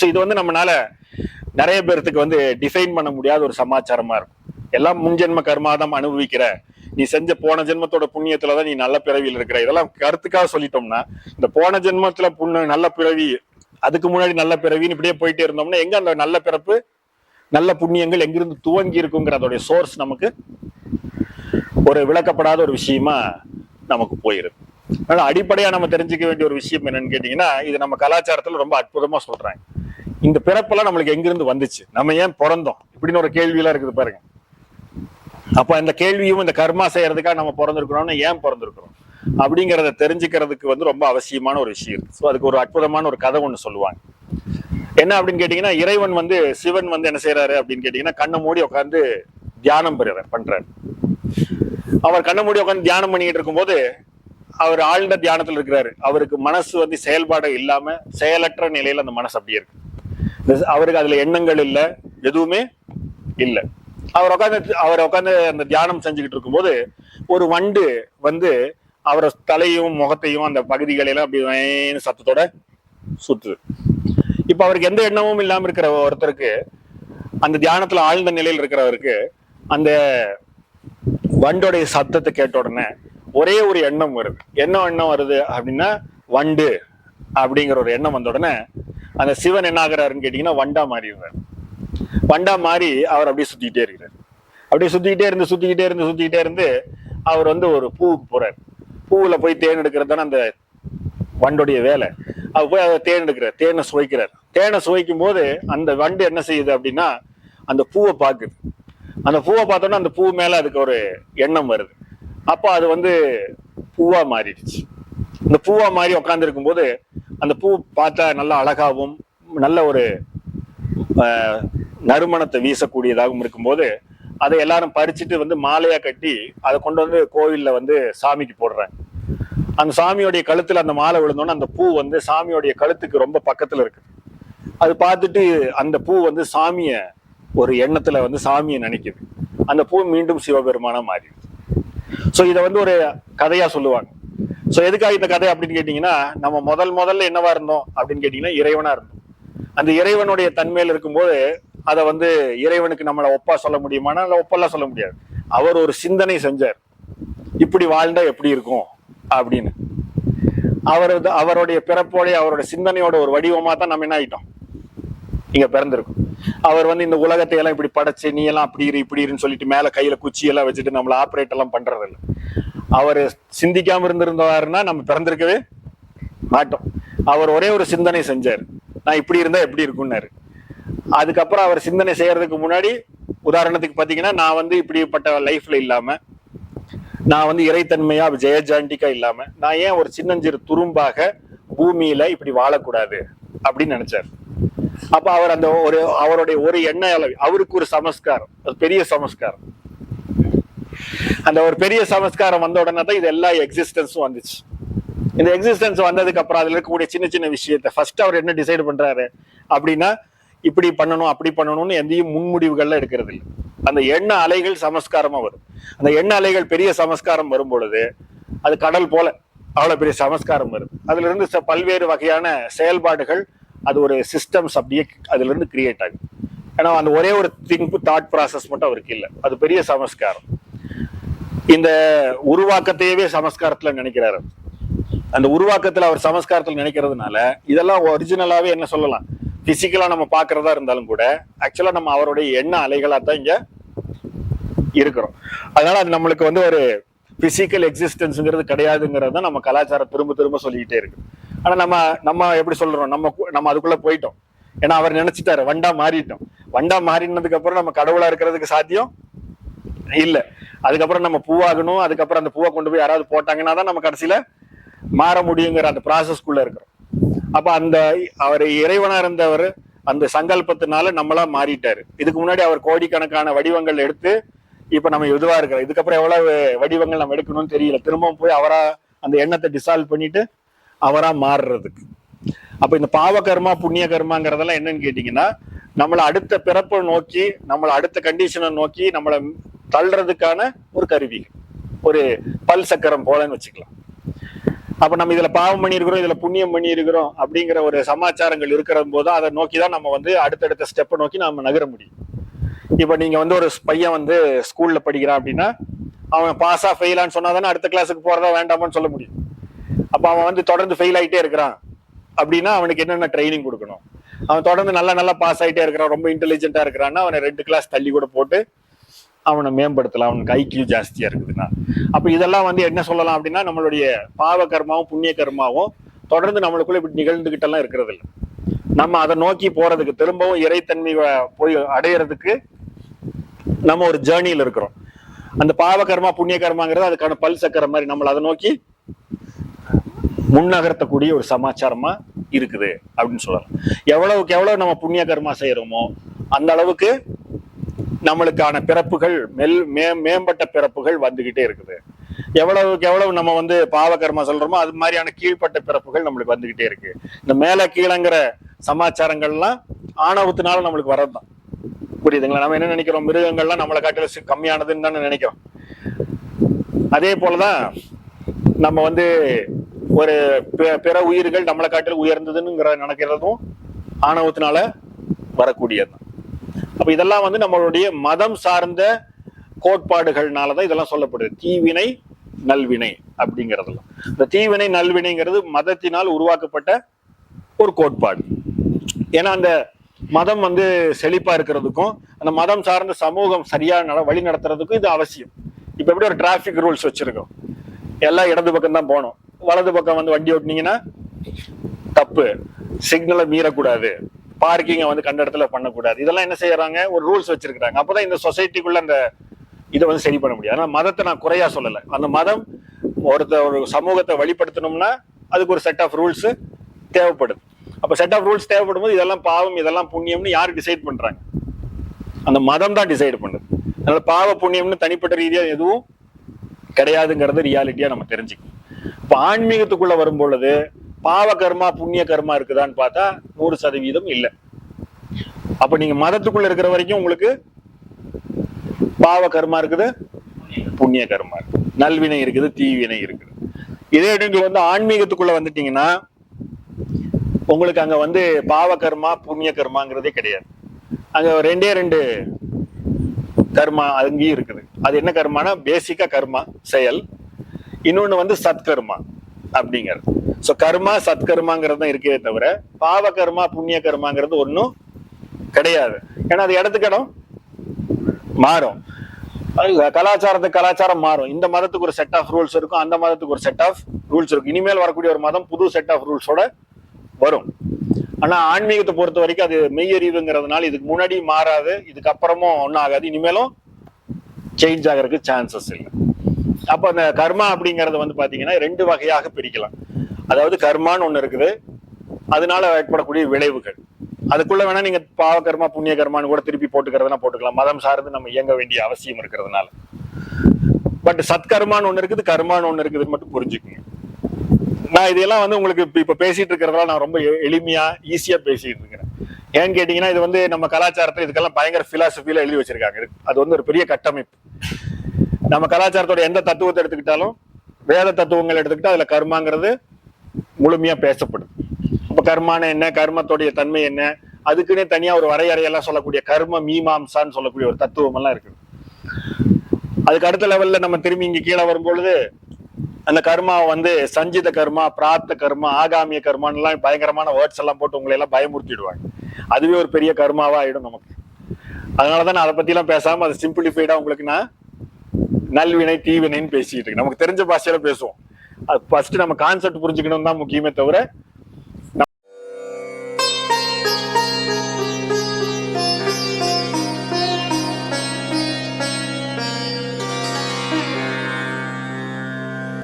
So இது வந்து நம்மளால நிறைய பேர்த்துக்கு வந்து டிஃபைன் பண்ண முடியாத ஒரு சமாச்சாரமா இருக்கும். எல்லாம் முன்ஜென்ம கர்மாதம் அனுபவிக்கிற நீ செஞ்ச போன ஜென்மத்தோட புண்ணியத்துல தான் நீ நல்ல பிறவியில் இருக்கிற. இதெல்லாம் கருத்துக்காக சொல்லிட்டோம்னா இந்த போன ஜென்மத்துல புண்ணு நல்ல பிறவி அதுக்கு முன்னாடி நல்ல பிறவின்னு இப்படியே போயிட்டே இருந்தோம்னா எங்க அந்த நல்ல பிறப்பு நல்ல புண்ணியங்கள் எங்கிருந்து துவங்கி இருக்குங்கிற அதோடைய சோர்ஸ் நமக்கு ஒரு விளக்கப்படாத ஒரு விஷயமா நமக்கு போயிருக்கு அதனால அடிப்படையா நம்ம தெரிஞ்சுக்க வேண்டிய ஒரு விஷயம் என்னன்னு கேட்டீங்கன்னா இது நம்ம கலாச்சாரத்துல ரொம்ப அற்புதமா சொல்றாங்க. இந்த பிறப்பெல்லாம் நம்மளுக்கு எங்கிருந்து வந்துச்சு? நம்ம ஏன் பிறந்தோம்? இப்படின்னு ஒரு கேள்வியெல்லாம் இருக்குது பாருங்க. அப்ப இந்த கேள்வியும் இந்த கர்மா செய்யறதுக்காக நம்ம பிறந்திருக்கிறோம்னு ஏன் பிறந்திருக்கிறோம்? அப்படிங்கிறத தெரிஞ்சுக்கிறதுக்கு வந்து ரொம்ப அவசியமான ஒரு விஷயம் ஸோ அதுக்கு ஒரு அற்புதமான ஒரு கதை ஒன்று சொல்லுவாங்க. என்ன அப்படின்னு கேட்டீங்கன்னா இறைவன் வந்து சிவன் வந்து என்ன செய்யறாரு அப்படின்னு கேட்டீங்கன்னா கண்ணை மூடி உட்காந்து தியானம் பெறுற பண்றாரு. அவர் கண்ணை மூடி உட்காந்து தியானம் பண்ணிக்கிட்டு இருக்கும்போது அவர் ஆழ்ந்த தியானத்தில் இருக்கிறாரு. அவருக்கு மனசு வந்து செயல்பாடு இல்லாம செயலற்ற நிலையில அந்த மனசு அப்படியே இருக்கு. அவருக்கு அதுல எண்ணங்கள் இல்ல எதுவுமே இல்ல. அவர் உட்காந்து அவர் உட்காந்து அந்த தியானம் செஞ்சுக்கிட்டு இருக்கும்போது ஒரு வண்டு வந்து அவரை தலையும் முகத்தையும் அந்த பகுதிகளெல்லாம் அப்படி வேன்னு சத்தத்தோட சுத்துது. இப்ப அவருக்கு எந்த எண்ணமும் இல்லாம இருக்கிற ஒருத்தருக்கு அந்த தியானத்துல ஆழ்ந்த நிலையில் இருக்கிறவருக்கு அந்த வண்டோடைய சத்தத்தை கேட்ட உடனே ஒரே ஒரு எண்ணம் வருது. என்ன எண்ணம் வருது அப்படின்னா வண்டு அப்படிங்கிற ஒரு எண்ணம் வந்த உடனே அந்த சிவன் என்ன ஆகிறாருன்னு கேட்டீங்கன்னா வண்டா மாறிடுறாரு வண்டா மாறி அவர் அப்படியே சுத்திக்கிட்டே இருக்கிறார். அப்படியே சுத்திக்கிட்டே இருந்து சுத்திக்கிட்டே இருந்து சுத்திக்கிட்டே இருந்து அவர் வந்து ஒரு பூவுக்கு போறாரு. பூவுல போய் தேன் எடுக்கிறது தானே அந்த வண்டுடைய வேலை. அவர் போய் அதை தேன் எடுக்கிறார் தேனை சுவைக்கிறார். தேனை சுவைக்கும் போது அந்த வண்டு என்ன செய்யுது அப்படின்னா அந்த பூவை பார்க்குது. அந்த பூவை பார்த்தோன்னா அந்த பூ மேல அதுக்கு ஒரு எண்ணம் வருது. அப்போ அது வந்து பூவா மாறிடுச்சு. இந்த பூவா மாறி உட்காந்துருக்கும் போது அந்த பூ பார்த்தா நல்ல அழகாகவும் நல்ல ஒரு நறுமணத்தை வீசக்கூடியதாகவும் இருக்கும்போது அதை எல்லாரும் பறிச்சுட்டு வந்து மாலையா கட்டி அதை கொண்டு வந்து கோவில்ல வந்து சாமிக்கு போடுறாங்க அந்த சாமியோடைய கழுத்துல அந்த மாலை விழுந்தோன்னே அந்த பூ வந்து சாமியோடைய கழுத்துக்கு ரொம்ப பக்கத்துல இருக்கு. அது பார்த்துட்டு அந்த பூ வந்து சாமிய ஒரு எண்ணத்துல வந்து சாமியை நினைக்குது. அந்த பூ மீண்டும் சிவபெருமானா மாறிடுது. ஸோ இதை வந்து ஒரு கதையா சொல்லுவாங்க. ஸோ எதுக்காக இந்த கதை அப்படின்னு கேட்டீங்கன்னா நம்ம முதல் முதல்ல என்னவா இருந்தோம் அப்படின்னு கேட்டீங்கன்னா இறைவனா இருந்தோம். அந்த இறைவனுடைய தன்மையில் இருக்கும்போது அதை வந்து இறைவனுக்கு நம்மளை ஒப்பா சொல்ல முடியுமானா இல்லை ஒப்பெல்லாம் சொல்ல முடியாது. அவர் ஒரு சிந்தனை செஞ்சார். இப்படி வாழ்ந்தா எப்படி இருக்கும்? அப்படின்னு. அவர் அவருடைய பிறப்போடைய அவருடைய சிந்தனையோட ஒரு வடிவமாக தான் நம்ம என்ன ஆயிட்டோம்? இங்கே பிறந்திருக்கோம். அவர் வந்து இந்த உலகத்தை எல்லாம் இப்படி படைச்சு நீ எல்லாம் அப்படி இரு இப்படி இருன்னு சொல்லிட்டு மேல கையில குச்சி எல்லாம் வச்சுட்டு நம்மள ஆப்ரேட் எல்லாம் பண்றது இல்லை அவர் சிந்திக்காம இருந்திருந்தாருன்னா நம்ம பிறந்திருக்கவே மாட்டோம். அவர் ஒரே ஒரு சிந்தனை செஞ்சார். நான் இப்படி இருந்தா எப்படி இருக்கும்னாரு? அதுக்கப்புறம் அவர் சிந்தனை செய்யறதுக்கு முன்னாடி உதாரணத்துக்கு பாத்தீங்கன்னா நான் வந்து இப்படிப்பட்ட லைஃப்ல இல்லாம நான் வந்து இறைத்தன்மையா ஜெயஜாண்டிக்கா இல்லாம நான் ஏன் ஒரு சின்னஞ்சிறு துரும்பாக பூமியில இப்படி வாழக்கூடாது அப்படின்னு நினைச்சார். அப்ப அவர் அந்த ஒரு அவருடைய ஒரு எண்ண அளவு அவருக்கு ஒரு சமஸ்காரம் அது பெரிய சமஸ்காரம். அந்த ஒரு பெரிய சமஸ்காரம் வந்த உடனே தான் இது எல்லா எக்ஸிஸ்டன்ஸும் வந்துச்சு. இந்த எக்ஸிஸ்டன்ஸ் வந்ததுக்கு அப்புறம் அதுல இருக்கக்கூடிய சின்ன சின்ன விஷயத்த ஃபர்ஸ்ட் அவர் என்ன டிசைட் பண்றாரு அப்படின்னா இப்படி பண்ணணும் அப்படி பண்ணணும்னு எந்தையும் முன்முடிவுகள்ல எடுக்கிறது இல்லை அந்த எண்ண அலைகள் சமஸ்காரமா வரும். அந்த எண்ண அலைகள் பெரிய சமஸ்காரம் வரும் பொழுது அது கடல் போல அவ்வளவு பெரிய சமஸ்காரம் வரும். அதுல இருந்து பல்வேறு வகையான செயல்பாடுகள் அது ஒரு சிஸ்டம்ஸ் அப்படியே அதுல இருந்து கிரியேட் ஆகும் ஏன்னா அந்த ஒரே ஒரு திங்க் தாட் ப்ராசஸ் மட்டும் அவருக்கு இல்லை. அது பெரிய சமஸ்காரம். இந்த உருவாக்கத்தையவே சமஸ்காரத்தில் நினைக்கிறாரு அந்த உருவாக்கத்தில் அவர் சமஸ்காரத்தில் நினைக்கிறதுனால இதெல்லாம் ஒரிஜினலாகவே என்ன சொல்லலாம்? பிசிக்கலா நம்ம பார்க்குறதா இருந்தாலும் கூட ஆக்சுவலா நம்ம அவருடைய எண்ண அலைகளாக தான் இங்கே இருக்கிறோம். அதனால அது நம்மளுக்கு வந்து ஒரு பிசிக்கல் எக்ஸிஸ்டன்ஸுங்கிறது கிடையாதுங்கிறது தான் நம்ம கலாச்சாரம் திரும்ப திரும்ப சொல்லிக்கிட்டே இருக்கு. ஆனா நம்ம நம்ம எப்படி சொல்றோம்? நம்ம நம்ம அதுக்குள்ள போயிட்டோம். ஏன்னா அவர் நினைச்சிட்டாரு வண்டா மாறிட்டோம். வண்டா மாறினதுக்கு அப்புறம் நம்ம கடவுளா இருக்கிறதுக்கு சாத்தியம் இல்ல. அதுக்கப்புறம் நம்ம பூவாகணும் அதுக்கப்புறம் அந்த பூவை கொண்டு போய் யாராவது போட்டாங்கன்னா தான் நம்ம கடைசியில மாற முடியுங்கிற அந்த ப்ராசஸ்க்குள்ள இருக்கிறோம். அப்ப அந்த அவர் இறைவனா இருந்தவர் அந்த சங்கல்பத்தினால நம்மளா மாறிட்டாரு. இதுக்கு முன்னாடி அவர் கோடிக்கணக்கான வடிவங்கள் எடுத்து இப்ப நம்ம இதுவா இருக்கிறோம். இதுக்கப்புறம் எவ்வளவு வடிவங்கள் நம்ம எடுக்கணும்னு தெரியல. திரும்பவும் போய் அவரா அந்த எண்ணத்தை டிசால்வ் பண்ணிட்டு அவரா மாறுறதுக்கு. அப்ப இந்த பாவ கர்மா புண்ணிய கர்மாங்கிறதெல்லாம் என்னன்னு கேட்டீங்கன்னா நம்மளை அடுத்த பிறப்பை நோக்கி நம்மளை அடுத்த கண்டிஷனை நோக்கி நம்மளை தள்ளுறதுக்கான ஒரு கருவி. ஒரு பல் சக்கரம் போலன்னு வச்சுக்கலாம். அப்ப நம்ம இதுல பாவம் பண்ணியிருக்கிறோம் இதுல புண்ணியம் பண்ணியிருக்கிறோம் அப்படிங்கிற ஒரு சமாச்சாரங்கள் இருக்கிற போது அதை நோக்கி தான் நம்ம வந்து அடுத்தடுத்த ஸ்டெப்பை நோக்கி நம்ம நகர முடியும். இப்ப நீங்க வந்து ஒரு பையன் வந்து ஸ்கூல்ல படிக்கிறான் அப்படின்னா அவன் பாஸா ஃபெயிலான்னு சொன்னால் தானே அடுத்த கிளாஸுக்கு போறதா வேண்டாமான்னு சொல்ல முடியும். அப்ப அவன் வந்து தொடர்ந்து ஃபெயில் ஆயிட்டே இருக்கிறான். அப்படின்னா அவனுக்கு என்னென்ன ட்ரைனிங் கொடுக்கணும்? அவன் தொடர்ந்து நல்லா நல்லா பாஸ் ஆயிட்டே இருக்கிறான் ரொம்ப இன்டெலிஜென்ட்டா இருக்கிறான்னா அவனை ரெண்டு கிளாஸ் தள்ளி கூட போட்டு அவனை மேம்படுத்தலாம். அவனுக்கு ஐக்கியூ ஜாஸ்தியா இருக்குதுன்னா. அப்ப இதெல்லாம் வந்து என்ன சொல்லலாம் அப்படின்னா நம்மளுடைய பாவ கர்மாவும் புண்ணிய கர்மாவும் தொடர்ந்து நம்மளுக்குள்ள இப்படி நிகழ்ந்துகிட்டெல்லாம் இருக்கிறது இல்லை நம்ம அதை நோக்கி போறதுக்கு திரும்பவும் இறைத்தன்மை போய் அடையிறதுக்கு நம்ம ஒரு ஜேர்னியில் இருக்கிறோம். அந்த பாவ கர்மா புண்ணிய கர்மாங்கிறது அதுக்கான பல் சக்கர மாதிரி நம்மளை அதை நோக்கி முன்னகர்த்தக்கூடிய ஒரு சமாச்சாரமா இருக்குது அப்படின்னு சொல்லலாம். எவ்வளவுக்கு எவ்வளவு நம்ம புண்ணிய கர்மா செய்யறோமோ அந்த அளவுக்கு நம்மளுக்கான பிறப்புகள் மெல் மே மேம்பட்ட பிறப்புகள் வந்துகிட்டே இருக்குது. எவ்வளவுக்கு எவ்வளவு நம்ம வந்து பாவகர்மா சொல்றோமோ அது மாதிரியான கீழ்ப்பட்ட பிறப்புகள் நம்மளுக்கு வந்துகிட்டே இருக்கு. இந்த மேல கீழங்கிற சமாச்சாரங்கள்லாம் ஆணவத்தினால நம்மளுக்கு வர்றதுதான். புரியுதுங்களா? நம்ம என்ன நினைக்கிறோம்? மிருகங்கள்லாம் நம்மளை காட்டில கம்மியானதுன்னு தானே நினைக்கிறோம். அதே போலதான் நம்ம வந்து ஒரு பிற உயிர்கள் நம்மளை காட்டில் உயர்ந்ததுங்கிற நினைக்கிறதும் ஆணவத்தினால வரக்கூடியதுதான் அப்ப இதெல்லாம் வந்து நம்மளுடைய மதம் சார்ந்த கோட்பாடுகள்னால தான் இதெல்லாம் சொல்லப்படுது. தீவினை நல்வினை அப்படிங்கிறதெல்லாம். இந்த தீவினை நல்வினைங்கிறது மதத்தினால் உருவாக்கப்பட்ட ஒரு கோட்பாடு. ஏன்னா அந்த மதம் வந்து செழிப்பா இருக்கிறதுக்கும் அந்த மதம் சார்ந்த சமூகம் சரியா நட வழி நடத்துறதுக்கும் இது அவசியம். இப்ப எப்படி ஒரு டிராபிக் ரூல்ஸ் வச்சிருக்கோம். எல்லாம் இடது பக்கம் தான் போகணும். வலது பக்கம் வந்து வண்டி ஓட்டினீங்கன்னா தப்பு. சிக்னலை மீறக்கூடாது. பார்க்கிங்கை வந்து கண்ட இடத்துல பண்ணக்கூடாது. இதெல்லாம் என்ன செய்யறாங்க? ஒரு ரூல்ஸ் வச்சிருக்காங்க அப்பதான் இந்த சொசைட்டிக்குள்ள அந்த இதை வந்து சரி பண்ண முடியும். ஆனா மதத்தை நான் குறையா சொல்லல. அந்த மதம் ஒருத்த ஒரு சமூகத்தை வழிபடுத்தணும்னா அதுக்கு ஒரு செட் ஆஃப் ரூல்ஸ் தேவைப்படுது. அப்ப செட் ஆஃப் ரூல்ஸ் தேவைப்படும் போது இதெல்லாம் பாவம் இதெல்லாம் புண்ணியம்னு யார் டிசைட் பண்றாங்க? அந்த மதம் தான் டிசைட் பண்ணுது. அதனால பாவ புண்ணியம்னு தனிப்பட்ட ரீதியா எதுவும் கிடையாதுங்கிறது ரியாலிட்டியா நம்ம தெரிஞ்சுக்கணும். இப்ப ஆன்மீகத்துக்குள்ள வரும் பொழுது பாவ கர்மா புண்ணிய கர்மா இருக்குதான்னு பார்த்தா நூறு சதவீதம் இல்லை. அப்ப நீங்க மதத்துக்குள்ள இருக்கிற வரைக்கும் உங்களுக்கு பாவ கர்மா இருக்குது புண்ணிய கர்மா இருக்குது. நல்வினை இருக்குது தீவினை இருக்குது. இதே நீங்க வந்து ஆன்மீகத்துக்குள்ள வந்துட்டீங்கன்னா உங்களுக்கு அங்க வந்து பாவ கர்மா புண்ணிய கர்மாங்கிறதே கிடையாது. அங்க ரெண்டே ரெண்டு கர்மா அங்கேயும் இருக்குது. அது என்ன கர்மானா? பேசிக்கா கர்மா செயல். இன்னொன்னு வந்து சத்கர்மா அப்படிங்கிறது. சோ கர்மா சத்கர்மாங்கிறது தான் இருக்கே தவிர பாவ கர்மா புண்ணிய கர்மாங்கிறது ஒன்றும் கிடையாது. ஏன்னா அது இடத்துக்கு இடம் மாறும். அது கலாச்சாரத்துக்கு கலாச்சாரம் மாறும். இந்த மதத்துக்கு ஒரு செட் ஆஃப் ரூல்ஸ் இருக்கும் அந்த மதத்துக்கு ஒரு செட் ஆஃப் ரூல்ஸ் இருக்கும். இனிமேல் வரக்கூடிய ஒரு மதம் புது செட் ஆஃப் ரூல்ஸோட வரும். ஆனா ஆன்மீகத்தை பொறுத்த வரைக்கும் அது மெய்யறிவுங்கிறதுனால இதுக்கு முன்னாடி மாறாது இதுக்கப்புறமும் ஒன்றும் ஆகாது. இனிமேலும் சேஞ்ச் ஆகிறதுக்கு சான்சஸ் இல்லை. அப்ப அந்த கர்மா அப்படிங்கறது வந்து பாத்தீங்கன்னா ரெண்டு வகையாக பிரிக்கலாம். அதாவது கர்மான்னு ஒண்ணு இருக்குது. அதனால ஏற்படக்கூடிய விளைவுகள். அதுக்குள்ள வேணா நீங்க பாவ கர்மா புண்ணிய கர்மான்னு கூட திருப்பி போட்டுக்கிறதுனா போட்டுக்கலாம். மதம் சார்ந்து நம்ம இயங்க வேண்டிய அவசியம் இருக்கிறதுனால. பட் சத்கர்மான்னு ஒண்ணு இருக்குது கர்மான்னு ஒண்ணு இருக்குதுன்னு மட்டும் புரிஞ்சுக்குங்க. நான் இதெல்லாம் வந்து உங்களுக்கு இப்ப- பேசிட்டு இருக்கிறதால நான் ரொம்ப எளிமையா ஈஸியா பேசிட்டு இருக்கிறேன். ஏன்னு கேட்டீங்கன்னா இது வந்து நம்ம கலாச்சாரத்தை இதுக்கெல்லாம் பயங்கர பிலாசபியில எழுதி வச்சிருக்காங்க. அது வந்து ஒரு பெரிய கட்டமைப்பு. நம்ம கலாச்சாரத்தோட எந்த தத்துவத்தை எடுத்துக்கிட்டாலும் வேத தத்துவங்கள் எடுத்துக்கிட்டா அதுல கர்மாங்கிறது முழுமையா பேசப்படுது. அப்ப கர்மான என்ன? கர்மத்தோடைய தன்மை என்ன? அதுக்குன்னே தனியா ஒரு வரையறையெல்லாம் சொல்லக்கூடிய கர்ம மீமாம்சான்னு சொல்லக்கூடிய ஒரு தத்துவம் எல்லாம் இருக்குது. அதுக்கு அடுத்த லெவல்ல நம்ம திரும்பி இங்க கீழே வரும்பொழுது அந்த கர்மாவை வந்து சஞ்சித கர்மா பிராப்த கர்மா ஆகாமிய கர்மான்லாம் எல்லாம் பயங்கரமான வேர்ட்ஸ் எல்லாம் போட்டு உங்களை எல்லாம் பயமுறுத்திடுவாங்க. அதுவே ஒரு பெரிய கர்மாவா ஆயிடும் நமக்கு. அதனாலதான் நான் அதை பத்தி எல்லாம் பேசாம அது சிம்பிளிஃபைடா உங்களுக்கு நான் நல்வினை தீவினைன்னு பேசிட்டு இருக்கு. நமக்கு தெரிஞ்ச பாஷையில பேசுவோம். அது ஃபர்ஸ்ட் நம்ம கான்செப்ட் புரிஞ்சுக்கணும் தான் முக்கியமே தவிர